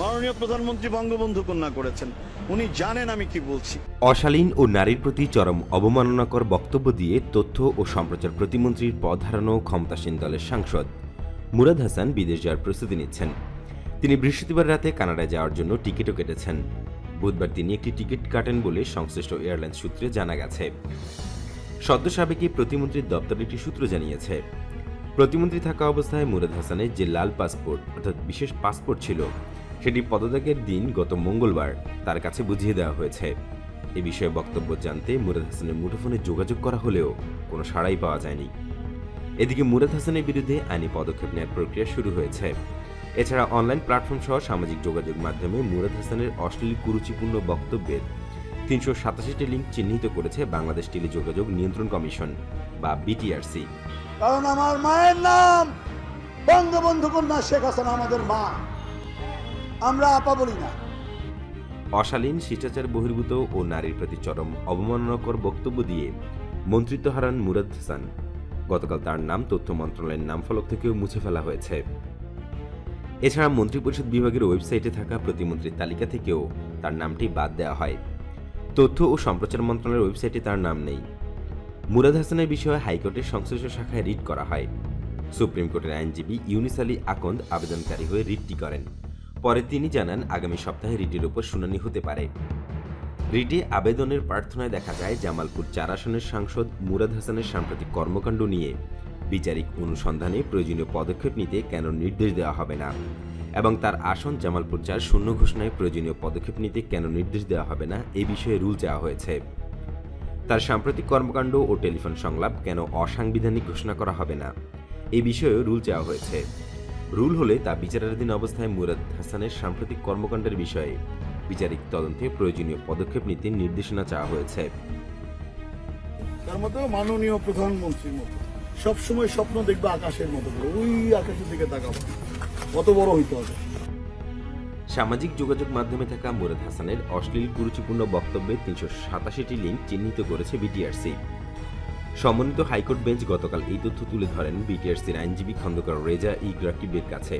মাননীয় প্রধানমন্ত্রী বঙ্গবন্ধু কন্যা করেছেন। উনি জানেন আমি কি বলছি। অশালীন ও নারীর প্রতি চরম অবমাননাকর বক্তব্য দিয়ে তথ্য ও সম্প্রচার প্রতিমন্ত্রীর পদ হারানো ক্ষমতাসীন দলের সাংসদ মুরাদ হাসান বিদেশ যাওয়ার প্রস্তুতি নিচ্ছেন। তিনি বৃহস্পতিবার রাতে কানাডায় যাওয়ার জন্য টিকিটও কেটেছেন। বুধবার তিনি একটি টিকিট কাটেন বলে সংশ্লিষ্ট এয়ারলাইন সূত্রে জানা গেছে। সদ্য সাবেকি প্রতিমন্ত্রীর দপ্তর একটি সূত্র জানিয়েছে। প্রতিমন্ত্রী থাকা অবস্থায় মুরাদ হাসানের যে লাল পাসপোর্ট, অর্থাৎ বিশেষ পাসপোর্ট ছিল সেটি পদত্যাগের দিন গত মঙ্গলবার তার কাছে বুঝিয়ে দেওয়া হয়েছে। এ বিষয়ে বক্তব্য জানতে মুরাদ হাসানের মুঠোফোনে যোগাযোগ করা হলেও কোনো সাড়াই পাওয়া যায়নি। এদিকে মুরাদ হাসানের বিরুদ্ধে আইনি পদক্ষেপ নেওয়ার প্রক্রিয়া শুরু হয়েছে। এছাড়া অনলাইন প্ল্যাটফর্ম সহ সামাজিক যোগাযোগ মাধ্যমে মুরাদ হাসানের অশ্লীল, কুরুচিপূর্ণ বক্তব্যের তিনশো সাতাশিটি লিঙ্ক চিহ্নিত করেছে বাংলাদেশ টেলিযোগাযোগ নিয়ন্ত্রণ কমিশন, বা বিটিআরসি। কারণ আমার মায়ের নাম বঙ্গবন্ধু কন্যা শেখ হাসিনা আমাদের মা। আমরা আপা বলি না। অশালীন, শিষ্টাচার বহির্ভূত ও নারীর প্রতি চরম অবমাননাকর বক্তব্য দিয়ে মন্ত্রিত্ব হারান মুরাদ হাসান। গতকাল তার নাম তথ্য মন্ত্রণালয়ের নামফলক থেকেও মুছে ফেলা হয়েছে। এছাড়া মন্ত্রিপরিষদ বিভাগের ওয়েবসাইটে থাকা প্রতিমন্ত্রীর তালিকা থেকেও তার নামটি বাদ দেওয়া হয়। তথ্য ও সম্প্রচার মন্ত্রণালয়ের ওয়েবসাইটে তার নাম নেই। মুরাদ হাসানের বিষয়ে হাইকোর্টের সংশ্লিষ্ট শাখায় রিট করা হয়। সুপ্রিম কোর্টের আইনজীবী ইউনিস আলী আকন্দ আবেদনকারী হয়ে রিটটি করেন। পরে তিনি জানান, আগামী সপ্তাহে রিটের উপর শুনানি হতে পারে। রিটে আবেদনের প্রার্থনায় দেখা যায়, জামালপুর চার আসনের সাংসদ মুরাদ হাসানের সাম্প্রতিক কর্মকাণ্ড নিয়ে বিচারিক অনুসন্ধানে প্রয়োজনীয় পদক্ষেপ নিতে কেন নির্দেশ দেওয়া হবে না? এবং তার আসন জামালপুর চার শূন্য ঘোষণায় প্রয়োজনীয় পদক্ষেপ নিতে কেন নির্দেশ দেওয়া হবে না, এ বিষয়ে রুল চাওয়া হয়েছে। তার সাম্প্রতিক কর্মকাণ্ড ও টেলিফোন সংলাপ কেন অসাংবিধানিক ঘোষণা করা হবে না, এ বিষয়েও রুল চাওয়া হয়েছে। রুল হলে তা বিচারাধীন অবস্থায় মুরাদ হাসানের সাম্প্রতিক কর্মকাণ্ডের বিষয়ে বিচারিক তদন্তে প্রয়োজনীয় পদক্ষেপ নিতে নির্দেশনা চাওয়া হয়েছে। তার মধ্যে মাননীয় প্রধানমন্ত্রীর মতো। সবসময় স্বপ্ন দেখবে আকাশের মতো করে। ওই আকাশের দিকে তাকাবো। কত বড় হইতে হবে। সামাজিক যোগাযোগ মাধ্যমে থাকা মুরাদ হাসানের অশ্লীল কুরুচিপূর্ণ বক্তব্যে তিনশো সাতাশিটি লিঙ্ক চিহ্নিত করেছে বিটিআরসি। সমন্বিত হাইকোর্ট বেঞ্চ গতকাল এই তথ্য তুলে ধরেন বিটিআরসির আইনজীবী খন্দকার রেজা ই কাছে।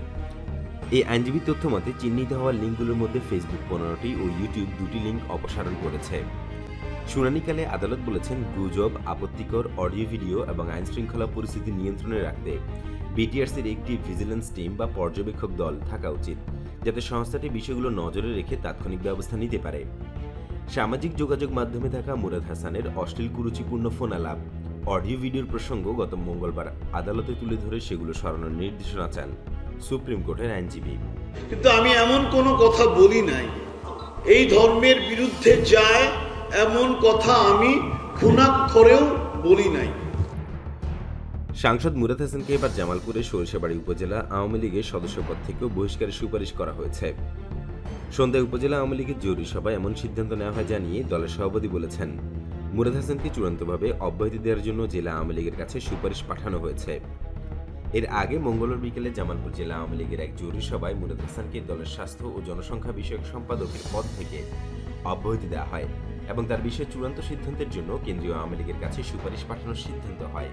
এই আইনজীবী তথ্য মতে, চিহ্নিত হওয়া লিঙ্কগুলোর মধ্যে ফেসবুক পনেরোটি ও ইউটিউব দুটি লিঙ্ক অপসারণ করেছে। শুনানিকালে আদালত বলেছেন, গুজব, আপত্তিকর অডিও ভিডিও এবং আইন শৃঙ্খলা পরিস্থিতি নিয়ন্ত্রণে রাখতে বিটিআরসির একটি ভিজিলেন্স টিম বা পর্যবেক্ষক দল থাকা উচিত, যাতে সংস্থাটি বিষয়গুলো নজরে রেখে তাৎক্ষণিক ব্যবস্থা নিতে পারে। সামাজিক যোগাযোগ মাধ্যমে থাকা মুরাদ হাসানের অশ্লীল কুরুচিপূর্ণ ফোন আলাপ অডিও ভিডিওর প্রসঙ্গ গত মঙ্গলবার আদালতে তুলে ধরে সেগুলো সরানোর নির্দেশনা চান সুপ্রিম কোর্টের আইনজীবী। কিন্তু আমি এমন কোনো কথা বলি নাই। এই ধর্মের বিরুদ্ধে যায় এমন কথা আমি খুনাক্ষরেও বলি নাই। সাংসদ মুরাদ হাসানকে এবার জামালপুরের সরিষাবাড়ি উপজেলা আওয়ামী লীগের সদস্যপদ থেকেও বহিষ্কারের সুপারিশ করা হয়েছে। সন্ধ্যায় উপজেলা আওয়ামী লীগের জরুরি সভায় এমন সিদ্ধান্ত নেওয়া হয় জানিয়ে দলের সভাপতি বলেছেন। মুরাদ হাসানকে চূড়ান্তভাবে অব্যাহতি দেওয়ার জন্য জেলা আওয়ামী লীগের কাছে সুপারিশ পাঠানো হয়েছে। এর আগে মঙ্গলবার বিকেলে জামালপুর জেলা আওয়ামী লীগের এক জরুরি সভায় মুরাদ হাসানকে দলের স্বাস্থ্য ও জনসংখ্যা বিষয়ক সম্পাদকের পদ থেকে অব্যাহতি দেওয়া হয় এবং তার বিষয়ে চূড়ান্ত সিদ্ধান্তের জন্য কেন্দ্রীয় আওয়ামী লীগের কাছে সুপারিশ পাঠানোর সিদ্ধান্ত হয়।